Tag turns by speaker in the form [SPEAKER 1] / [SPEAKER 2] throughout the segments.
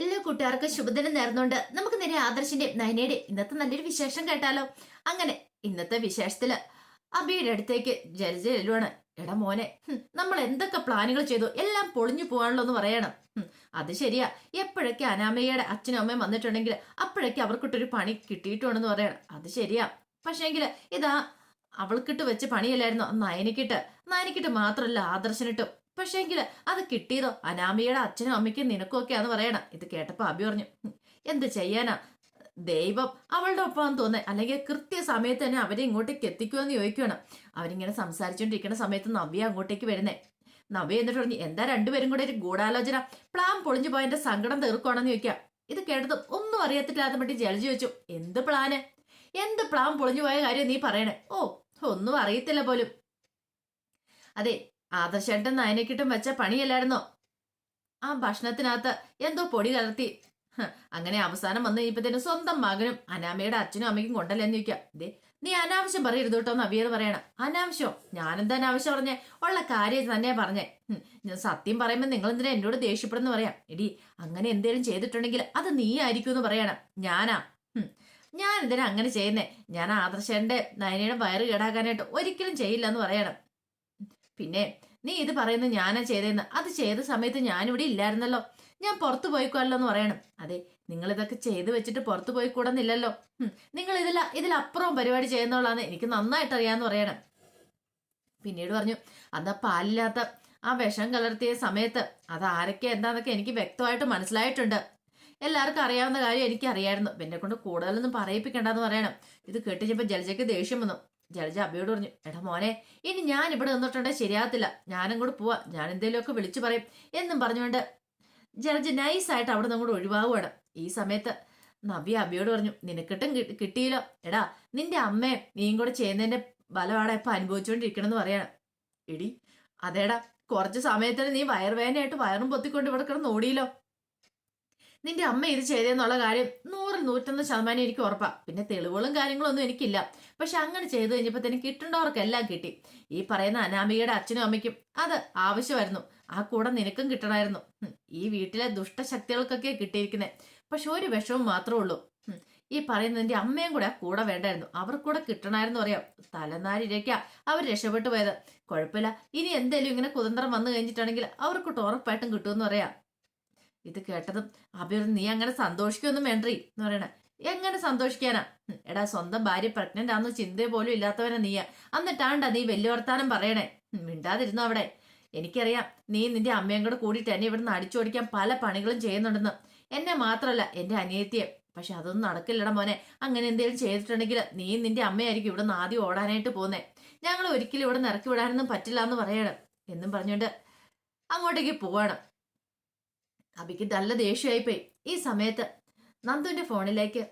[SPEAKER 1] എല്ലാ കൂട്ടുകാർക്കും ശുഭദിനം നേർന്നുകൊണ്ട് നമുക്ക് നേരെ ആദർശിന്റെ നയനയുടെ ഇന്നത്തെ നല്ലൊരു വിശേഷം കേട്ടാലോ. അങ്ങനെ ഇന്നത്തെ വിശേഷത്തിൽ അബിയുടെ അടുത്തേക്ക് ജലജ ചെല്ലുവാണ്. എടാ മോനെ നമ്മൾ എന്തൊക്കെ പ്ലാനുകൾ ചെയ്തു? എല്ലാം പൊളിഞ്ഞു പോകാണല്ലോ എന്ന് പറയണം അത് ശരിയാ. എപ്പോഴൊക്കെ അനാമയുടെ അച്ഛനും അമ്മയും വന്നിട്ടുണ്ടെങ്കിൽ അപ്പോഴൊക്കെ അവർക്കിട്ടൊരു പണി കിട്ടിയിട്ടുണ്ടെന്ന് പറയണം. അത് ശരിയാ. പക്ഷേങ്കിൽ ഇതാ അവൾക്കിട്ട് വെച്ച് പണിയല്ലായിരുന്നു? നയനിക്കിട്ട്. നയനിക്കിട്ട് മാത്രമല്ല ആദർശനിട്ടും. പക്ഷേങ്കിൽ അത് കിട്ടിയതോ? അനാമിയുടെ അച്ഛനും അമ്മയ്ക്കും നിനക്കും ഒക്കെ അത് പറയണം. ഇത് കേട്ടപ്പോ അബി പറഞ്ഞു "ഹും, എന്ത് ചെയ്യാനാ? ദൈവം അവളുടെ ഒപ്പം തോന്നേ അല്ലെങ്കിൽ കൃത്യ സമയത്ത് തന്നെ അവരെ ഇങ്ങോട്ടേക്ക് എത്തിക്കുമെന്ന് ചോദിക്കുകയാണ് അവരിങ്ങനെ സംസാരിച്ചുകൊണ്ടിരിക്കുന്ന സമയത്ത് നവ്യ അങ്ങോട്ടേക്ക് വരുന്നേ. നവ്യ എന്നിട്ട് പറഞ്ഞു എന്താ രണ്ടുപേരും കൂടെ ഒരു ഗൂഢാലോചന? പ്ലാൻ പൊളിഞ്ഞു പോയതിന്റെ സങ്കടം തീർക്കുവാണെന്ന് ചോദിക്കാം. ഇത് കേട്ടതും ഒന്നും അറിയത്തില്ലാത്ത പറ്റി ജലജി ചോദിച്ചു എന്ത് പ്ലാന്? എന്ത് പ്ലാൻ പൊളിഞ്ഞു പോയ കാര്യം നീ പറയണേ? ഓ ഒന്നും അറിയത്തില്ല പോലും. അതെ ആദർശേട്ടൻ നയനക്കിട്ടും വെച്ച പണിയല്ലായിരുന്നോ? ആ ഭക്ഷണത്തിനകത്ത് എന്തോ പൊടി കലർത്തി. അങ്ങനെ അവസാനം വന്ന് ഇപ്പത്തേനും സ്വന്തം മകനും അനാമയുടെ അച്ഛനും അമ്മയ്ക്കും കൊണ്ടല്ലെന്ന് ചോദിക്കാം. ദേ നീ അനാവശ്യം പറയരുത് കേട്ടോ എന്ന് അവിയത് പറയണം. അനാവശ്യം? ഞാനെന്താ അനാവശ്യം പറഞ്ഞേ? ഉള്ള കാര്യം തന്നെ പറഞ്ഞേ. ഞാൻ സത്യം പറയുമ്പോൾ നിങ്ങൾ എന്തിനാ എന്നോട് ദേഷ്യപ്പെടുന്നു പറയാം. എടി അങ്ങനെ എന്തേലും ചെയ്തിട്ടുണ്ടെങ്കിൽ അത് നീ ആയിരിക്കും എന്ന് പറയണം. ഞാനാ? ഞാൻ എന്തിനാ അങ്ങനെ ചെയ്യുന്നേ? ഞാൻ ആദർശന്റെ നയനയുടെ വയറ് കേടാക്കാനായിട്ട് ഒരിക്കലും ചെയ്യില്ല എന്ന് പറയണം. പിന്നെ നീ ഇത് പറയുന്ന ഞാനാ ചെയ്തതെന്ന്? അത് ചെയ്ത സമയത്ത് ഞാനിവിടെ ഇല്ലായിരുന്നല്ലോ. ഞാൻ പുറത്തു പോയിക്കോല്ലോ എന്ന് പറയണം. അതെ നിങ്ങൾ ഇതൊക്കെ ചെയ്തു വെച്ചിട്ട് പുറത്തു പോയി കൂടെന്നില്ലല്ലോ നിങ്ങൾ ഇതിൽ ഇതിലപ്പുറം പരിപാടി ചെയ്യുന്നോളാന്ന് എനിക്ക് നന്നായിട്ട് അറിയാന്ന് പറയണം. പിന്നീട് പറഞ്ഞു അതാ പാലില്ലാത്ത ആ വിഷം കലർത്തിയ സമയത്ത് അത് ആരൊക്കെ എന്താന്നൊക്കെ എനിക്ക് വ്യക്തമായിട്ട് മനസ്സിലായിട്ടുണ്ട്. എല്ലാവർക്കും അറിയാവുന്ന കാര്യം എനിക്ക് അറിയായിരുന്നു എന്നെ കൊണ്ട് കൂടുതലൊന്നും പറയിപ്പിക്കണ്ടെന്ന് പറയണം. ഇത് കേട്ടിച്ചപ്പോൾ ജലജയ്ക്ക് ദേഷ്യം വന്നു. ജലജ അബിയോട് പറഞ്ഞു എടാ മോനെ ഇനി ഞാൻ ഇവിടെ നിന്നിട്ടുണ്ടെങ്കിൽ ശരിയാകത്തില്ല. ഞാനും കൂടെ പോവാ. ഞാൻ എന്തെങ്കിലുമൊക്കെ വിളിച്ചു പറയും. എന്നും പറഞ്ഞുകൊണ്ട് ജലജ നൈസായിട്ട് അവിടെ നിന്ന് കൂടെ ഒഴിവാകുവാണ്. ഈ സമയത്ത് നവ്യ അബിയോട് പറഞ്ഞു നിനക്കിട്ടും കിട്ടിയില്ലോ. എടാ നിന്റെ അമ്മയും നീയും കൂടെ ചെയ്യുന്നതിന്റെ ബലമാണ് ഇപ്പൊ അനുഭവിച്ചുകൊണ്ടിരിക്കണമെന്ന് പറയണം. എടി അതേടാ കുറച്ച് സമയത്തിന് നീ വയറുവേദനയായിട്ട് വയറും പൊത്തിക്കൊണ്ട് ഇവിടെ കിടന്ന് ഓടിയില്ലോ. നിന്റെ അമ്മ ഇത് ചെയ്തെന്നുള്ള കാര്യം നൂറിൽ നൂറ്റൊന്ന് ശതമാനം എനിക്ക് ഉറപ്പാ. പിന്നെ തെളിവുകളും കാര്യങ്ങളും ഒന്നും എനിക്കില്ല. പക്ഷെ അങ്ങനെ ചെയ്തു കഴിഞ്ഞപ്പോ തന്നെ കിട്ടേണ്ടവർക്കെല്ലാം കിട്ടി. ഈ പറയുന്ന അനാമികയുടെ അച്ഛനും അമ്മയ്ക്കും അത് ആവശ്യമായിരുന്നു. ആ കൂടെ നിനക്കും കിട്ടണമായിരുന്നു. ഈ വീട്ടിലെ ദുഷ്ടശക്തികൾക്കൊക്കെ കിട്ടിയിരിക്കുന്നത് പക്ഷെ ഒരു വിഷമം മാത്രമേ ഉള്ളൂ. ഈ പറയുന്ന നിന്റെ അമ്മയും കൂടെ കൂടെ വേണ്ടായിരുന്നു. അവർ കൂടെ കിട്ടണമായിരുന്നു അറിയാം. തലനാരിരയ്ക്ക അവർ രക്ഷപ്പെട്ടു പോയത്. കുഴപ്പമില്ല. ഇനി എന്തേലും ഇങ്ങനെ കുതന്ത്രം വന്നു കഴിഞ്ഞിട്ടാണെങ്കിൽ അവർക്ക് ഉറപ്പായിട്ടും കിട്ടുമെന്ന് പറയാം. ഇത് കേട്ടതും അഭിർ നീ അങ്ങനെ സന്തോഷിക്കൊന്നും വേണ്ടി എന്ന് പറയണേ. എങ്ങനെ സന്തോഷിക്കാനാ? എടാ സ്വന്തം ഭാര്യ പ്രഗ്നന്റ് ആണെന്ന് ചിന്ത പോലും ഇല്ലാത്തവനാ നീയാ. എന്നിട്ടാണ്ടാ നീ വലിയ വർത്താനം പറയണേ. മിണ്ടാതിരുന്നു അവിടെ? എനിക്കറിയാം. നീ നിന്റെ അമ്മയും കൂടെ കൂടിയിട്ട് എന്നെ ഇവിടുന്ന് അടിച്ചോടിക്കാൻ പല പണികളും ചെയ്യുന്നുണ്ടെന്ന്. എന്നെ മാത്രമല്ല എന്റെ അനിയത്തിയെ. പക്ഷെ അതൊന്നും നടക്കില്ലട മോനെ. അങ്ങനെ എന്തെങ്കിലും ചെയ്തിട്ടുണ്ടെങ്കിൽ നീ നിന്റെ അമ്മയായിരിക്കും ഇവിടുന്ന് ആദ്യം ഓടാനായിട്ട് പോകുന്നേ ഞങ്ങൾ ഒരിക്കലും ഇവിടെ ഇറക്കി വിടാനൊന്നും പറ്റില്ല എന്ന് പറയണം. എന്നും പറഞ്ഞുകൊണ്ട് അങ്ങോട്ടേക്ക് പോവാണ്. അബിക്ക് നല്ല ദേഷ്യമായിപ്പോയി. ഈ സമയത്ത് നന്ദുവിന്റെ ഫോണിലേക്ക്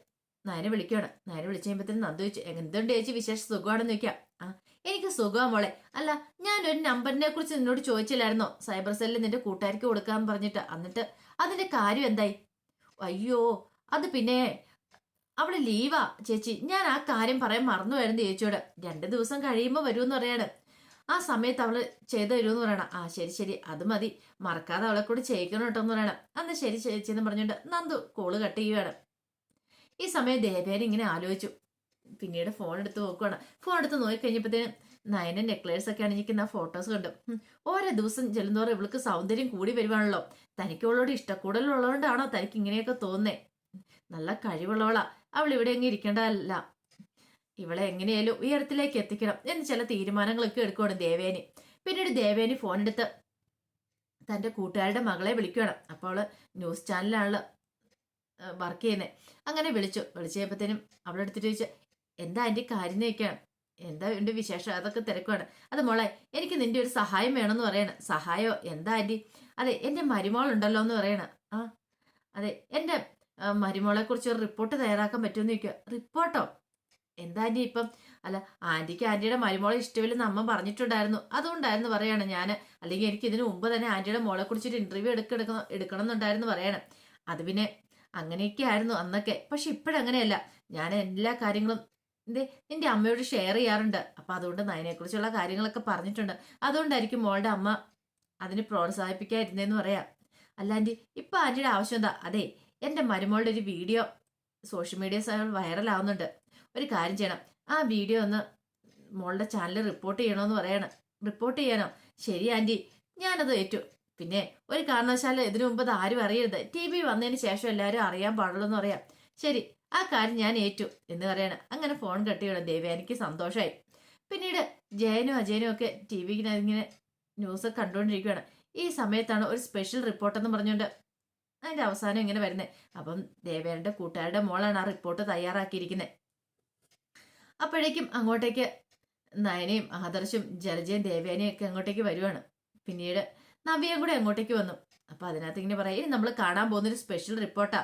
[SPEAKER 1] നയനെ വിളിക്കുകയാണ്. നയനെ വിളിച്ചു കഴിയുമ്പോഴത്തേനും നന്ദു ചോദിച്ചു എന്തുണ്ട് ചേച്ചി വിശേഷ സുഖമാണെന്ന് ചോദിക്കാം? ആ എനിക്ക് സുഖമാണ് മോളെ. അല്ല ഞാൻ ഒരു നമ്പറിനെ കുറിച്ച് നിന്നോട് ചോദിച്ചില്ലായിരുന്നോ? സൈബർ സെല്ലിൽ നിന്റെ കൂട്ടുകാർക്ക് കൊടുക്കാൻ പറഞ്ഞിട്ട്. എന്നിട്ട് അതിന്റെ കാര്യം എന്തായി? അയ്യോ അത് പിന്നെ അവൾ ലീവാ ചേച്ചി. ഞാൻ ആ കാര്യം പറയാൻ മറന്നുപോയിരുന്നു ചേച്ചിയോട്. രണ്ടു ദിവസം കഴിയുമ്പോൾ വരുമെന്ന് പറയാണ്. ആ സമയത്ത് അവൾ ചെയ്തു തരുമെന്ന് പറയണം. ആ ശരി ശരി അത് മതി. മറക്കാതെ അവളെ കൂടി ചെയ്യിക്കണം കേട്ടോ എന്ന് പറയണം. അന്ന് ശരി ചേച്ചി എന്ന് പറഞ്ഞുകൊണ്ട് നന്ദു കോൾ കട്ട് ചെയ്യുകയാണ് ഈ സമയം ദേവേന ഇങ്ങനെ ആലോചിച്ചു. പിന്നീട് ഫോൺ എടുത്ത് നോക്കുവാണ്. ഫോൺ എടുത്ത് നോക്കിക്കഴിഞ്ഞപ്പോഴത്തേനും നയന നെക്ലേസ് ഒക്കെ അണിഞ്ഞിരിക്കുന്ന ഫോട്ടോസ് കണ്ടു. ഓരോ ദിവസം ചെല്ലുന്നോറും ഇവൾക്ക് സൗന്ദര്യം കൂടി വരുവാണല്ലോ. തനിക്ക് അവളോട് ഇഷ്ടക്കൂടലുള്ളതുകൊണ്ടാണോ തനിക്ക് ഇങ്ങനെയൊക്കെ തോന്നേ? നല്ല കഴിവുള്ളവളാ. അവൾ ഇവിടെ അങ്ങ് ഇരിക്കേണ്ടതല്ല. ഇവളെ എങ്ങനെയായാലും ഉയരത്തിലേക്ക് എത്തിക്കണം എന്ന് ചില തീരുമാനങ്ങളൊക്കെ എടുക്കുകയാണ് ദേവേനി. പിന്നീട് ദേവേനി ഫോൺ എടുത്ത് തന്റെ കൂട്ടുകാരുടെ മകളെ വിളിക്കുകയാണ് അപ്പോൾ ന്യൂസ് ചാനലാണല്ലോ വർക്ക് ചെയ്യുന്നത് അങ്ങനെ വിളിച്ചു. വിളിച്ചു അവളെ അവളെടുത്തിട്ട് ചോദിച്ചു എന്താ എന്റെ കാര്യം ചോദിക്കുകയാണ് എന്താ എന്റെ വിശേഷം? അതൊക്കെ തിരക്കുവാണ്. അത് മോളെ എനിക്ക് നിന്റെ ഒരു സഹായം വേണമെന്ന് പറയണ. സഹായോ? എന്താ ആന്റി? അതെ എന്റെ മരുമോളുണ്ടല്ലോ എന്ന് പറയണ. ആ അതെ എന്റെ മരുമോളെ കുറിച്ച് ഒരു റിപ്പോർട്ട് തയ്യാറാക്കാൻ പറ്റുമെന്ന് ചോദിക്കുക റിപ്പോർട്ടോ എന്താ ആന്റി ഇപ്പം? അല്ല ആന്റിക്ക് ആന്റിയുടെ മരുമോളെ ഇഷ്ടമില്ലെന്ന് അമ്മ പറഞ്ഞിട്ടുണ്ടായിരുന്നു. അതുകൊണ്ടായിരുന്നു പറയണം ഞാൻ അല്ലെങ്കിൽ എനിക്ക് ഇതിനു മുമ്പ് തന്നെ ആന്റിയുടെ മോളെ കുറിച്ചൊരു ഇന്റർവ്യൂ എടുക്കെടുക്കണം എടുക്കണം എന്നുണ്ടായിരുന്നു പറയണം. അത് പിന്നെ അങ്ങനെയൊക്കെ ആയിരുന്നു അന്നൊക്കെ. പക്ഷെ ഇപ്പോഴങ്ങനെയല്ല. ഞാൻ എല്ലാ കാര്യങ്ങളും എന്തേ എന്റെ അമ്മയോട് ഷെയർ ചെയ്യാറുണ്ട്. അപ്പൊ അതുകൊണ്ട് നയനെക്കുറിച്ചുള്ള കാര്യങ്ങളൊക്കെ പറഞ്ഞിട്ടുണ്ട്. അതുകൊണ്ടായിരിക്കും മോളുടെ അമ്മ അതിന് പ്രോത്സാഹിപ്പിക്കാതിരുന്നേന്ന് പറയാം. അല്ല ആന്റി ഇപ്പൊ ആന്റിയുടെ ആവശ്യം എന്താ? അതെ എന്റെ മരുമോളുടെ ഒരു വീഡിയോ സോഷ്യൽ മീഡിയ വൈറലാവുന്നുണ്ട്. ഒരു കാര്യം ചെയ്യണം. ആ വീഡിയോ ഒന്ന് മോളുടെ ചാനലിൽ റിപ്പോർട്ട് ചെയ്യണമെന്ന് പറയണം. റിപ്പോർട്ട് ചെയ്യാനോ? ശരി ആന്റി ഞാനത് ഏറ്റു. പിന്നെ ഒരു കാരണവശാലും ഇതിനു മുമ്പ് അത് ആരും അറിയരുത്. ടി വി വന്നതിന് ശേഷം എല്ലാവരും അറിയാൻ പാടുള്ളൂ എന്ന് പറയാം. ശരി ആ കാര്യം ഞാൻ ഏറ്റു എന്ന് പറയണം. അങ്ങനെ ഫോൺ കട്ടിയാണ് ദേവി എനിക്ക് സന്തോഷമായി പിന്നീട് ജയനും അജയനും ഒക്കെ ടി വിക്ക് ഇങ്ങനെ ന്യൂസ് കണ്ടുകൊണ്ടിരിക്കുകയാണ് ഈ സമയത്താണ് ഒരു സ്പെഷ്യൽ റിപ്പോർട്ടെന്ന് പറഞ്ഞുകൊണ്ട് അതിന്റെ അവസാനം ഇങ്ങനെ വരുന്നത് അപ്പം ദേവേന്റെ കൂട്ടുകാരുടെ മോളാണ് ആ റിപ്പോർട്ട് തയ്യാറാക്കിയിരിക്കുന്നത് അപ്പോഴേക്കും അങ്ങോട്ടേക്ക് നയനയും ആദർശും ജലജയും ദേവേനയും ഒക്കെ അങ്ങോട്ടേക്ക് വരുവാണ്. പിന്നീട് നവ്യയും കൂടെ അങ്ങോട്ടേക്ക് വന്നു. അപ്പൊ അതിനകത്ത് ഇങ്ങനെ പറയാം നമ്മൾ കാണാൻ പോകുന്ന ഒരു സ്പെഷ്യൽ റിപ്പോർട്ടാ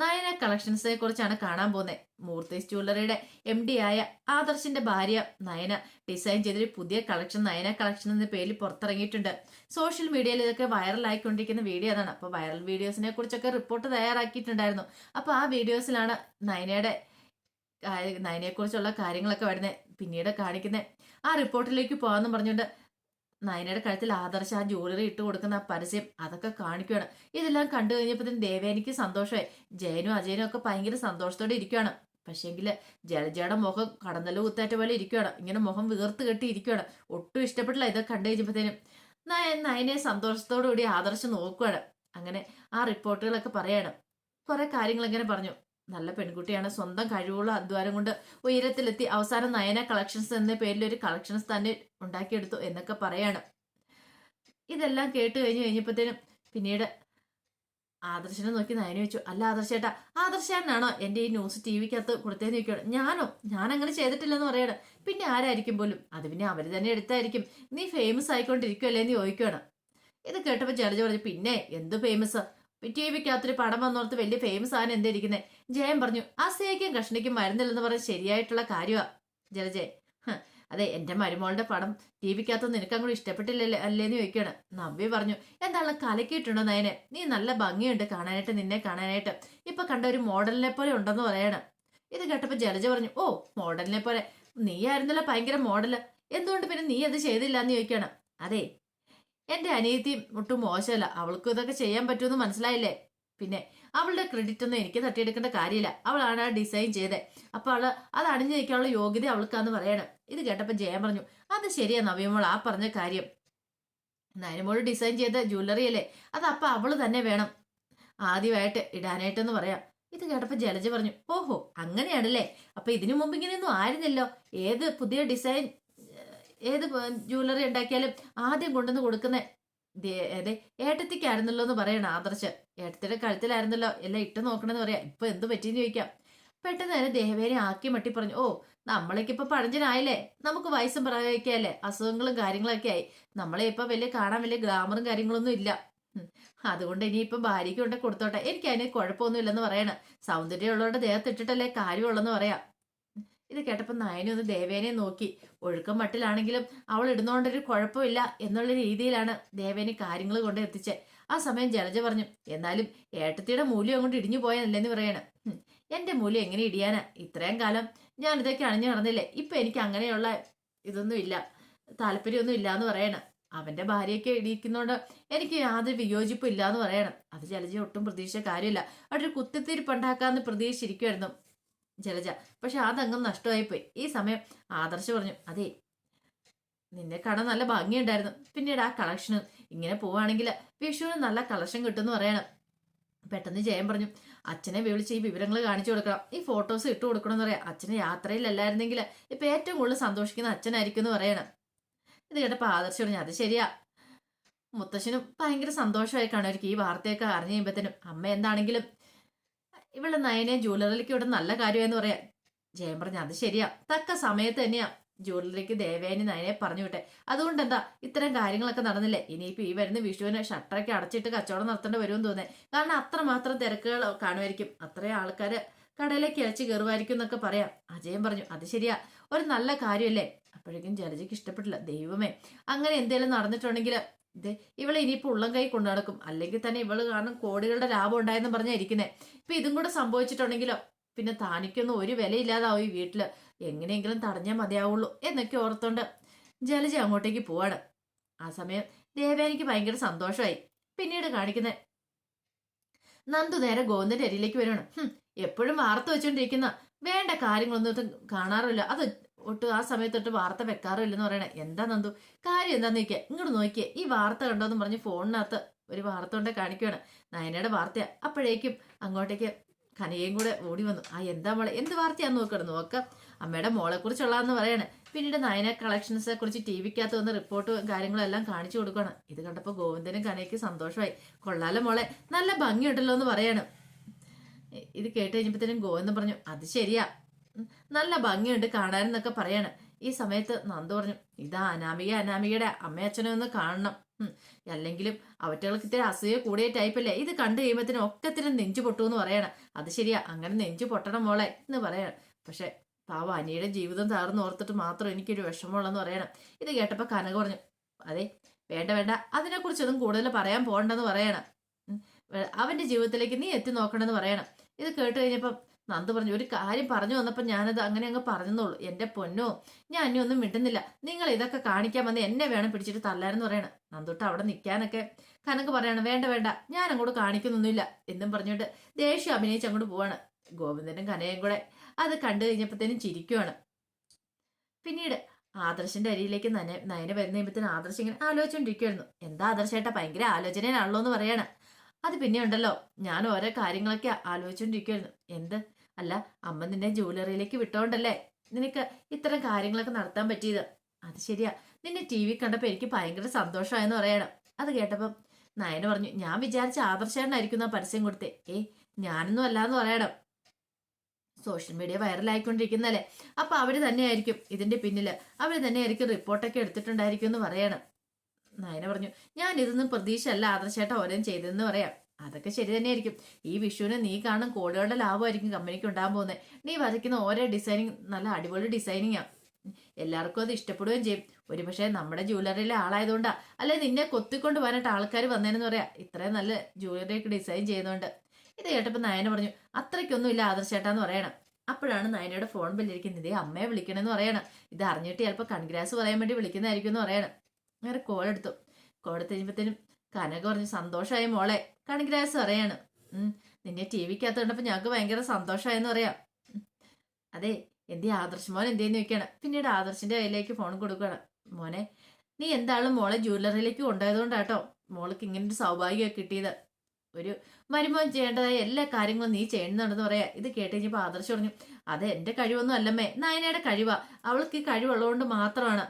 [SPEAKER 1] നയന കളക്ഷൻസിനെ കുറിച്ചാണ് കാണാൻ പോകുന്നത് മൂർത്തീസ് ജ്വല്ലറിയുടെ എം ഡി ആയ ആദർശിന്റെ ഭാര്യ നയന ഡിസൈൻ ചെയ്തൊരു പുതിയ കളക്ഷൻ നയന കളക്ഷൻ എന്ന പേരിൽ പുറത്തിറങ്ങിയിട്ടുണ്ട്. സോഷ്യൽ മീഡിയയിൽ ഇതൊക്കെ വൈറലായിക്കൊണ്ടിരിക്കുന്ന വീഡിയോ അതാണ്. അപ്പോൾ വൈറൽ വീഡിയോസിനെ കുറിച്ചൊക്കെ റിപ്പോർട്ട് തയ്യാറാക്കിയിട്ടുണ്ടായിരുന്നു. അപ്പോൾ ആ വീഡിയോസിലാണ് നയനയുടെ നയനെക്കുറിച്ചുള്ള കാര്യങ്ങളൊക്കെ വരുന്നത് പിന്നീട് കാണിക്കുന്നത് ആ റിപ്പോർട്ടിലേക്ക് പോകാമെന്ന് പറഞ്ഞുകൊണ്ട് നയനയുടെ കഴുത്തിൽ ആദർശ ആ ജ്വല്ലറി ഇട്ട് കൊടുക്കുന്ന ആ പരസ്യം അതൊക്കെ കാണിക്കുകയാണ്. ഇതെല്ലാം കണ്ടു കഴിഞ്ഞപ്പോൾ തന്നെ ദേവേനിക്ക് സന്തോഷമായി. ജയനും അജയനും ഒക്കെ ഭയങ്കര സന്തോഷത്തോടെ ഇരിക്കുകയാണ്. പക്ഷേങ്കിൽ ജലജയുടെ മുഖം കടന്നൽ കുത്താറ്റ പോലെ ഇരിക്കുകയാണ്. ഇങ്ങനെ മുഖം വീർത്ത് കെട്ടി ഇരിക്കുകയാണ്. ഒട്ടും ഇഷ്ടപ്പെട്ടില്ല ഇതൊക്കെ കണ്ടു കഴിഞ്ഞപ്പോഴത്തേനും. നയ നയനെ സന്തോഷത്തോടു കൂടി ആദർശം നോക്കുകയാണ്. അങ്ങനെ ആ റിപ്പോർട്ടുകളൊക്കെ പറയാണ്. കുറെ കാര്യങ്ങൾ ഇങ്ങനെ പറഞ്ഞു. നല്ല പെൺകുട്ടിയാണ്. സ്വന്തം കഴിവുള്ള അധ്വാനം കൊണ്ട് ഉയരത്തിലെത്തി അവസാനം നയന കളക്ഷൻസ് എന്ന പേരിൽ ഒരു കളക്ഷൻസ് തന്നെ ഉണ്ടാക്കിയെടുത്തു എന്നൊക്കെ പറയാണ്. ഇതെല്ലാം കേട്ട് കഴിഞ്ഞ് കഴിഞ്ഞപ്പോഴത്തേനും പിന്നീട് ആദർശനെ നോക്കി നയന വെച്ചു അല്ല ആദർശേട്ടാ ആദർശേട്ടനാണോ എന്റെ ഈ ന്യൂസ് ടി വിക്കകത്ത് കൊടുത്തേന്ന് ചോദിക്കണം ഞാനോ? ഞാൻ അങ്ങനെ ചെയ്തിട്ടില്ലെന്ന് പറയണം. പിന്നെ ആരായിരിക്കും പോലും? അത് പിന്നെ അവർ തന്നെ എടുത്തായിരിക്കും. നീ ഫേമസ് ആയിക്കൊണ്ടിരിക്കുമല്ലേ എന്ന് ചോദിക്കുകയാണ്. ഇത് കേട്ടപ്പോൾ ജലജ പറഞ്ഞു പിന്നെ എന്ത് ഫേമസ് ടി പടം വന്നോർത്ത് വലിയ ഫേമസ് ആണ് എന്തായിരിക്കുന്നത് ജയൻ പറഞ്ഞു ആ കൃഷ്ണയ്ക്കും മരുന്നില്ലെന്ന് പറഞ്ഞ ശരിയായിട്ടുള്ള കാര്യമാ ജലജയ അതെ എന്റെ മരുമോളുടെ പടം ടി വിക്കകത്ത് നിനക്ക് അങ്ങോട്ട് ഇഷ്ടപ്പെട്ടില്ലല്ലേ അല്ലേന്ന് ചോദിക്കുകയാണ് നവ്യ പറഞ്ഞു എന്താണ് കലക്കിയിട്ടുണ്ടോ നയനെ? നീ നല്ല ഭംഗിയുണ്ട് കാണാനായിട്ട് നിന്നെ കാണാനായിട്ട്. ഇപ്പൊ കണ്ട ഒരു മോഡലിനെ പോലെ ഉണ്ടെന്ന് പറയാണ്. ഇത് കേട്ടപ്പോ ജലജ പറഞ്ഞു ഓ മോഡലിനെ പോലെ. നീ ആയിരുന്നല്ലോ ഭയങ്കര മോഡൽ. എന്തുകൊണ്ട് പിന്നെ നീ അത് ചെയ്തില്ല എന്ന് ചോദിക്കുകയാണ് അതെ എന്റെ അനിയത്തിയും ഒട്ടും മോശമല്ല. അവൾക്ക് ഇതൊക്കെ ചെയ്യാൻ പറ്റുമെന്ന് മനസ്സിലായില്ലേ? പിന്നെ അവളുടെ ക്രെഡിറ്റ് ഒന്നും എനിക്ക് തട്ടിയെടുക്കേണ്ട കാര്യമില്ല. അവളാണ് ആ ഡിസൈൻ ചെയ്തത് അപ്പൊ അവൾ അത് അണിഞ്ഞു നിൽക്കാനുള്ള യോഗ്യത അവൾക്കാന്ന് പറയണം. ഇത് കേട്ടപ്പോൾ ജയൻ പറഞ്ഞു അത് ശരിയാ നവ്യമോൾ ആ പറഞ്ഞ കാര്യം. നയനമോൾ ഡിസൈൻ ചെയ്ത ജ്വല്ലറി അല്ലേ? അത് അപ്പൊ അവൾ തന്നെ വേണം ആദ്യമായിട്ട് ഇടാനായിട്ടെന്ന് പറയാം. ഇത് കേട്ടപ്പോൾ ജലജ് പറഞ്ഞു ഓഹോ അങ്ങനെയാണല്ലേ? അപ്പൊ ഇതിനു മുമ്പ് ഇങ്ങനെയൊന്നും ആയിരുന്നല്ലോ. ഏത് പുതിയ ഡിസൈൻ ഏത് ജ്വല്ലറി ഉണ്ടാക്കിയാലും ആദ്യം കൊണ്ടുവന്ന് കൊടുക്കുന്ന അതെ ഏട്ടത്തിക്കായിരുന്നല്ലോ എന്ന് പറയണം ആദർശ്. ഏട്ടത്തിന്റെ കഴുത്തിലായിരുന്നല്ലോ എല്ലാം ഇട്ട് നോക്കണമെന്ന് പറയാം. ഇപ്പൊ എന്ത് പറ്റിയെന്ന് ചോദിക്കാം. പെട്ടെന്ന് തന്നെ ദേഹവേനെ ആക്കി മട്ടി പറഞ്ഞു ഓ നമ്മളേക്ക് ഇപ്പൊ പഴഞ്ചനായില്ലേ? നമുക്ക് വയസ്സും പ്രായമൊക്കെയല്ലേ? അസുഖങ്ങളും കാര്യങ്ങളൊക്കെ ആയി. നമ്മളെ ഇപ്പൊ വലിയ കാണാൻ വലിയ ഗ്ലാമറും കാര്യങ്ങളൊന്നും ഇല്ല. അതുകൊണ്ട് ഇനിയിപ്പൊ ഭാര്യയ്ക്ക് കൊണ്ട് കൊടുത്തോട്ടെ. എനിക്ക് അതിന് കുഴപ്പമൊന്നും ഇല്ലെന്ന് പറയണം സൗന്ദര്യമുള്ളവരുടെ ദേഹത്തിട്ടിട്ടല്ലേ കാര്യമുള്ളെന്ന് പറയാം. ഇത് കേട്ടപ്പോൾ നയനും ഒന്ന് ദേവേനെ നോക്കി. ഒഴുക്കം മട്ടിലാണെങ്കിലും അവൾ ഇടുന്നോണ്ടൊരു കുഴപ്പമില്ല എന്നുള്ള രീതിയിലാണ് ദേവേനെ കാര്യങ്ങൾ കൊണ്ട് എത്തിച്ചത് ആ സമയം ജലജ പറഞ്ഞു എന്നാലും ഏട്ടത്തിയുടെ മൂല്യം അങ്ങോട്ട് ഇടിഞ്ഞു പോയതല്ലെന്ന് പറയണം. എന്റെ മൂല്യം എങ്ങനെ ഇടിയാനാ? ഇത്രയും കാലം ഞാൻ ഇതൊക്കെ അണിഞ്ഞു നടന്നില്ലേ? ഇപ്പൊ എനിക്ക് അങ്ങനെയുള്ള ഇതൊന്നും ഇല്ല താല്പര്യമൊന്നും ഇല്ല എന്ന് പറയണം. അവന്റെ ഭാര്യയൊക്കെ ഇടിയിക്കുന്നോണ്ട് എനിക്ക് യാതൊരു വിയോജിപ്പും ഇല്ല എന്ന് പറയണം. അത് ജലജ ഒട്ടും പ്രതീക്ഷിച്ച കാര്യമില്ല. അവിടെ ഒരു കുത്തിത്തിരിപ്പുണ്ടാക്കാന്ന് പ്രതീക്ഷിച്ചിരിക്കുമായിരുന്നു ജലജ. പക്ഷെ അതങ്ങും നഷ്ടമായിപ്പോയി. ഈ സമയം ആദർശ് പറഞ്ഞു അതെ നിന്റെ കട നല്ല ഭംഗിയുണ്ടായിരുന്നു. പിന്നീട് ആ കളക്ഷൻ ഇങ്ങനെ പോവാണെങ്കിൽ വിഷുവിന് നല്ല കളക്ഷൻ കിട്ടുമെന്ന് പറയണം. പെട്ടെന്ന് ജയം പറഞ്ഞു അച്ഛനെ വിളിച്ച് ഈ വിവരങ്ങൾ കാണിച്ചു കൊടുക്കണം. ഈ ഫോട്ടോസ് ഇട്ടു കൊടുക്കണം എന്ന് പറയാം. അച്ഛനെ യാത്രയിലല്ലായിരുന്നെങ്കിൽ ഇപ്പൊ ഏറ്റവും കൂടുതൽ സന്തോഷിക്കുന്ന അച്ഛനായിരിക്കും എന്ന് പറയണം. ഇത് കേട്ടപ്പോ ആദർശ് പറഞ്ഞു അത് ശരിയാ. മുത്തശ്ശനും ഭയങ്കര സന്തോഷമായി കാണുമായിരിക്കും ഈ വാർത്തയൊക്കെ അറിഞ്ഞു കഴിയുമ്പോഴത്തേനും അമ്മ എന്താണെങ്കിലും ഇവളെ നയനെ ജ്വല്ലറിക്ക് ഇവിടെ നല്ല കാര്യമെന്ന് പറയാം. ജയൻ പറഞ്ഞു അത് ശരിയാ. തക്ക സമയത്ത് തന്നെയാ ജ്വല്ലറിക്ക് ദേവേനി നയനെ പറഞ്ഞു വിട്ടെ. അതുകൊണ്ട് എന്താ ഇത്തരം കാര്യങ്ങളൊക്കെ നടന്നില്ലേ? ഇനിയിപ്പോ ഈ വരുന്ന വിഷുവിന് ഷട്ടറൊക്കെ അടച്ചിട്ട് കച്ചവടം നടത്തേണ്ടി വരുമെന്ന് തോന്നേ. കാരണം അത്രമാത്രം തിരക്കുകൾ കാണുമായിരിക്കും. അത്രയും ആൾക്കാര് കടയിലേക്ക് ഇഴച്ച് കയറുമായിരിക്കും എന്നൊക്കെ പറയാം. അജയൻ പറഞ്ഞു അത് ശരിയാ. ഒരു നല്ല കാര്യമല്ലേ? അപ്പോഴേക്കും ജലജയ്ക്ക് ഇഷ്ടപ്പെട്ടില്ല. ദൈവമേ അങ്ങനെ എന്തെങ്കിലും നടന്നിട്ടുണ്ടെങ്കിൽ ഇത് ഇവളെ ഇനിയിപ്പോൾ ഉള്ളം കൈ കൊണ്ടു നടക്കും. അല്ലെങ്കിൽ തന്നെ ഇവൾ കാരണം കോടികളുടെ ലാഭം ഉണ്ടായെന്ന് പറഞ്ഞാൽ ഇരിക്കുന്നേ. ഇപ്പൊ ഇതും കൂടെ സംഭവിച്ചിട്ടുണ്ടെങ്കിലോ? പിന്നെ താനിക്കൊന്നും ഒരു വിലയില്ലാതാവും ഈ വീട്ടിൽ. എങ്ങനെയെങ്കിലും തടഞ്ഞാൽ മതിയാവുള്ളൂ എന്നൊക്കെ ഓർത്തോണ്ട് ജലജ അങ്ങോട്ടേക്ക് പോവാണ്. ആ സമയം ദേവേനിക്ക് ഭയങ്കര സന്തോഷമായി. പിന്നീട് കാണിക്കുന്നത് നന്ദു നേരെ ഗോവിന്ദന്റെ അരിയിലേക്ക് വരുവാണ്. എപ്പോഴും വാർത്ത വെച്ചുകൊണ്ടിരിക്കുന്ന വേണ്ട കാര്യങ്ങളൊന്നും കാണാറില്ല. അത് ഒട്ട് ആ സമയത്തൊട്ട് വാർത്ത വെക്കാറില്ലെന്ന് പറയണേ. എന്താ നന്ദു? കാര്യം എന്താന്ന് നോക്കിയാ ഇങ്ങോട്ട് നോക്കിയേ. ഈ വാർത്ത കണ്ടോന്ന് പറഞ്ഞ് ഫോണിനകത്ത് ഒരു വാർത്ത കൊണ്ടേ കാണിക്കുകയാണ് നയനയുടെ വാർത്തയാ. അപ്പോഴേക്കും അങ്ങോട്ടേക്ക് കനയും കൂടെ ഓടി വന്നു. ആ എന്താ മോളെ? എന്ത് വാർത്തയാന്ന് നോക്കണം നോക്ക. അമ്മയുടെ മോളെ കുറിച്ചുള്ളതെന്ന് പറയാണ്. പിന്നീട് നയന കളക്ഷൻസിനെ കുറിച്ച് ടി വിക്കകത്ത് വന്ന റിപ്പോർട്ടും കാര്യങ്ങളും എല്ലാം കാണിച്ചു കൊടുക്കണം ഇത് കണ്ടപ്പോൾ ഗോവിന്ദനും കനയ്ക്ക് സന്തോഷമായി. കൊള്ളാലോ മോളെ. നല്ല ഭംഗിയുണ്ടല്ലോ എന്ന് പറയാണ്. ഇത് കേട്ട് കഴിഞ്ഞപ്പോഴത്തേനും ഗോവിന്ദൻ പറഞ്ഞു അത് ശരിയാ. നല്ല ഭംഗിയുണ്ട് കാണാനെന്നൊക്കെ പറയാണ്. ഈ സമയത്ത് നന്ദു പറഞ്ഞു ഇതാ അനാമിക അനാമികയുടെ അമ്മയച്ഛനെ ഒന്ന് കാണണം. അല്ലെങ്കിലും അവറ്റകൾക്ക് ഇത്തിരി അസൂയ കൂടിയ ടൈപ്പല്ലേ ഇത് കണ്ടു കഴിയുമ്പോഴത്തേനും ഒക്കത്തിനും നെഞ്ചു പൊട്ടു എന്ന് പറയണം. അത് ശരിയാ അങ്ങനെ നെഞ്ചു പൊട്ടണം മോളെ എന്ന് പറയണം. പക്ഷെ പാവ അനിയുടെ ജീവിതം താർന്നു ഓർത്തിട്ട് മാത്രം എനിക്കൊരു വിഷമമുള്ളെന്ന് പറയണം. ഇത് കേട്ടപ്പോൾ കനക പറഞ്ഞു അതെ വേണ്ട വേണ്ട അതിനെക്കുറിച്ചൊന്നും കൂടുതൽ പറയാൻ പോകണ്ടെന്ന് പറയണം. അവന്റെ ജീവിതത്തിലേക്ക് നീ എത്തി നോക്കണമെന്ന് പറയണം. ഇത് കേട്ട് കഴിഞ്ഞപ്പം നന്ദു പറഞ്ഞു ഒരു കാര്യം പറഞ്ഞു വന്നപ്പോൾ ഞാനത് അങ്ങനെ അങ്ങ് പറഞ്ഞെന്നുള്ളൂ എന്റെ പൊന്നോ ഞാൻ അന്നെ ഒന്നും മിണ്ടുന്നില്ല. നിങ്ങൾ ഇതൊക്കെ കാണിക്കാൻ വന്ന് എന്നെ വേണം പിടിച്ചിട്ട് തല്ലാരെന്ന് പറയണം. നന്ദുട്ട് അവിടെ നിൽക്കാനൊക്കെ കനക്ക് പറയണം വേണ്ട വേണ്ട ഞാൻ അങ്ങോട്ട് കാണിക്കുന്നൊന്നുമില്ല. എന്നും പറഞ്ഞിട്ട് ദേഷ്യം അഭിനയിച്ച് അങ്ങോട്ട് പോവാണ്. ഗോവിന്ദനും കനയും കൂടെ അത് കണ്ടു കഴിഞ്ഞപ്പോഴത്തേനും ചിരിക്കുവാണ്. പിന്നീട് ആദർശിന്റെ അരിയിലേക്ക് നന നയന വരുന്ന കഴിയുമ്പോഴത്തേനും ആദർശ് ഇങ്ങനെ ആലോചിച്ചോണ്ടിരിക്കുവായിരുന്നു. എന്താ ആദർശേട്ടാ ഭയങ്കര ആലോചനയിലാണല്ലോ എന്ന് പറയാണ്. അത് പിന്നെ ഉണ്ടല്ലോ. ഞാൻ ഓരോ കാര്യങ്ങളൊക്കെ ആലോചിച്ചോണ്ടിരിക്കുവായിരുന്നു. എന്ത്? അല്ല അമ്മ നിന്നെ ജൂവലറിയിലേക്ക് വിട്ടോണ്ടല്ലേ? നിനക്ക് ഇത്തരം കാര്യങ്ങളൊക്കെ നടത്താൻ പറ്റിയത്. അത് ശരിയാ. നിന്നെ ടി വി കണ്ടപ്പോൾ എനിക്ക് ഭയങ്കര സന്തോഷമായെന്ന് പറയണം. അത് കേട്ടപ്പം നയന പറഞ്ഞു ഞാൻ വിചാരിച്ച ആദർശേട്ടനായിരിക്കും ആ പരസ്യം കൊടുത്തേ. ഏ ഞാനൊന്നും അല്ലാന്ന് പറയണം. സോഷ്യൽ മീഡിയ വൈറലായിക്കൊണ്ടിരിക്കുന്നല്ലേ അപ്പൊ അവർ തന്നെയായിരിക്കും ഇതിന്റെ പിന്നിൽ. അവർ തന്നെയായിരിക്കും റിപ്പോർട്ടൊക്കെ എടുത്തിട്ടുണ്ടായിരിക്കും എന്ന് പറയണം. നയന പറഞ്ഞു ഞാൻ ഇതൊന്നും പ്രതീക്ഷ അല്ല ആദർശേട്ട ഓരോന്നും ചെയ്തതെന്ന് പറയാം. അതൊക്കെ ശരി തന്നെയായിരിക്കും. ഈ വിഷുവിന് നീ കാണും കോടികളുടെ ലാഭമായിരിക്കും കമ്പനിക്ക് ഉണ്ടാകാൻ പോകുന്നത്. നീ വരയ്ക്കുന്ന ഓരോ ഡിസൈനിങ് നല്ല അടിപൊളി ഡിസൈനിങ് ഡിസൈനിങ്ങാ എല്ലാവർക്കും അത് ഇഷ്ടപ്പെടുകയും ചെയ്യും. ഒരുപക്ഷെ നമ്മുടെ ജ്വല്ലറിയിലെ ആളായതുകൊണ്ടാ. അല്ലെ നിന്നെ കൊത്തിക്കൊണ്ട് പോകാനായിട്ട് ആൾക്കാർ വന്നേനെന്ന് പറയാ. ഇത്രയും നല്ല ജ്വല്ലറി ഒക്കെ ഡിസൈൻ ചെയ്യുന്നതുകൊണ്ട് ഇത് കേട്ടപ്പോൾ നയന പറഞ്ഞു അത്രയ്ക്കൊന്നും ഇല്ല ആദർശേട്ടാന്ന് പറയണം. അപ്പോഴാണ് നയനയുടെ ഫോൺ ബില്ലിരിക്കുന്നത് ഇതേ അമ്മയെ വിളിക്കണമെന്ന് പറയണം. ഇത് അറിഞ്ഞിട്ട് ചിലപ്പോൾ കൺഗ്രാസ് പറയാൻ വേണ്ടി വിളിക്കുന്നതായിരിക്കും എന്ന് പറയണം. അങ്ങനെ കോൾ എടുത്തു കോൾ എടുത്ത് കഴിഞ്ഞപ്പോഴത്തേനും കനക പറഞ്ഞു സന്തോഷമായി മോളെ കൺഗ്രാസ് പറയാണ് നിന്നെ ടി വിക്കകത്ത് കണ്ടപ്പോൾ ഞങ്ങൾക്ക് ഭയങ്കര സന്തോഷമായെന്ന് പറയാം. അതെ എന്തേ ആദർശ് മോനെ എന്തേന്ന് ചോദിക്കാണ്. പിന്നീട് ആദർശിന്റെ കയ്യിലേക്ക് ഫോൺ കൊടുക്കുകയാണ്. മോനെ നീ എന്താളും മോളെ ജ്വല്ലറിയിലേക്ക് കൊണ്ടുപോയതുകൊണ്ടാട്ടോ മോൾക്ക് ഇങ്ങനെ ഒരു സൗഭാഗ്യം കിട്ടിയത്. ഒരു മരുമോൻ ചെയ്യേണ്ടതായ എല്ലാ കാര്യങ്ങളും നീ ചെയ്യുന്നുണ്ടെന്ന് പറയാ. ഇത് കേട്ട് കഴിഞ്ഞപ്പോൾ ആദർശ് പറഞ്ഞു അത് എന്റെ കഴിവൊന്നും അല്ലമ്മേ. നയനയുടെ കഴിവാ. അവൾക്ക് ഈ കഴിവുള്ളതുകൊണ്ട് മാത്രമാണ്.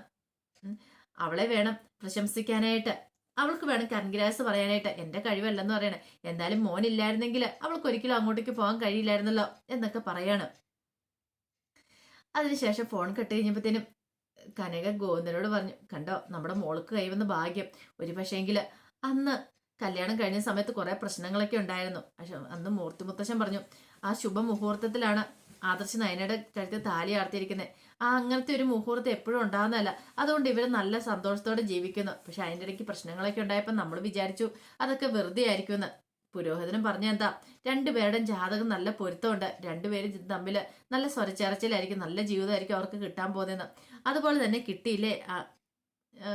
[SPEAKER 1] അവളെ വേണം പ്രശംസിക്കാനായിട്ട്. അവൾക്ക് വേണം കൺഗ്രാസ് പറയാനായിട്ട്. എന്റെ കഴിവല്ലെന്ന് പറയണേ. എന്തായാലും മോൻ മോനില്ലായിരുന്നെങ്കിൽ അവൾക്ക് ഒരിക്കലും അങ്ങോട്ടേക്ക് പോകാൻ കഴിയില്ലായിരുന്നല്ലോ എന്നൊക്കെ പറയാണ്. അതിനുശേഷം ഫോൺ കട്ട് കഴിഞ്ഞപ്പോഴത്തേനും കനക ഗോവിന്ദനോട് പറഞ്ഞു കണ്ടോ നമ്മുടെ മോൾക്ക് കൈവന്ന ഭാഗ്യം. ഒരു പക്ഷേങ്കിൽ അന്ന് കല്യാണം കഴിഞ്ഞ സമയത്ത് കുറെ പ്രശ്നങ്ങളൊക്കെ ഉണ്ടായിരുന്നു. പക്ഷെ അന്ന് മൂർത്തി മുത്തശ്ശൻ പറഞ്ഞു ആ ശുഭമുഹൂർത്തത്തിലാണ് ആദർശ് നയനയുടെ കഴുത്ത് താലി ആർത്തിയിരിക്കുന്നത് ആ അങ്ങനത്തെ ഒരു മുഹൂർത്തം എപ്പോഴും ഉണ്ടാകുന്നതല്ല അതുകൊണ്ട് ഇവർ നല്ല സന്തോഷത്തോടെ ജീവിക്കുന്നു. പക്ഷെ അതിന്റെ ഇടയ്ക്ക് പ്രശ്നങ്ങളൊക്കെ ഉണ്ടായപ്പോൾ നമ്മൾ വിചാരിച്ചു അതൊക്കെ വെറുതെ ആയിരിക്കുമെന്ന്. പുരോഹിതനും പറഞ്ഞ എന്താ ജാതകം നല്ല പൊരുത്തമുണ്ട്. രണ്ടുപേരും തമ്മിൽ നല്ല സ്വരച്ചേർച്ചയിലായിരിക്കും നല്ല ജീവിതമായിരിക്കും അവർക്ക് കിട്ടാൻ പോകുന്നതെന്ന്. അതുപോലെ തന്നെ കിട്ടിയില്ലേ? ആ,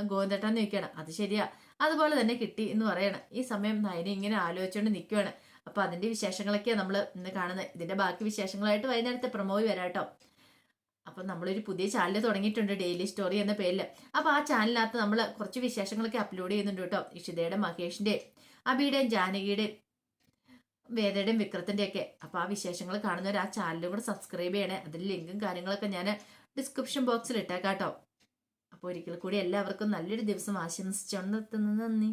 [SPEAKER 1] ഗോവിന്ദേട്ടൻ അത് ശരിയാ. അതുപോലെ തന്നെ കിട്ടി എന്ന് പറയണം. ഈ സമയം നയനെ ഇങ്ങനെ ആലോചിച്ചുകൊണ്ട് നിൽക്കുകയാണ് അപ്പൊ അതിന്റെ വിശേഷങ്ങളൊക്കെയാണ് നമ്മൾ ഇന്ന് കാണുന്നത് ഇതിന്റെ ബാക്കി വിശേഷങ്ങളായിട്ട് വൈകുന്നേരത്തെ പ്രമോയി വരാട്ടോ. അപ്പൊ നമ്മളൊരു പുതിയ ചാനൽ തുടങ്ങിയിട്ടുണ്ട് ഡെയിലി സ്റ്റോറി എന്ന പേരിൽ അപ്പൊ ആ ചാനലിനകത്ത് നമ്മൾ കുറച്ച് വിശേഷങ്ങളൊക്കെ അപ്ലോഡ് ചെയ്യുന്നുണ്ട് കേട്ടോ. ഇഷിതയുടെ മഹേഷിന്റെ അബിയുടെയും ജാനകിയുടെയും വേദയുടെയും വിക്രത്തിന്റെ ഒക്കെ. അപ്പൊ ആ വിശേഷങ്ങൾ കാണുന്നവർ ആ ചാനലും കൂടെ സബ്സ്ക്രൈബ് ചെയ്യണേ. അതിൽ ലിങ്കും കാര്യങ്ങളൊക്കെ ഞാൻ ഡിസ്ക്രിപ്ഷൻ ബോക്സിൽ ഇട്ടേക്കാട്ടോ. അപ്പോൾ ഒരിക്കൽ കൂടി എല്ലാവർക്കും നല്ലൊരു ദിവസം ആശംസിച്ചുകൊണ്ട് നിർത്തുന്നു. നന്ദി.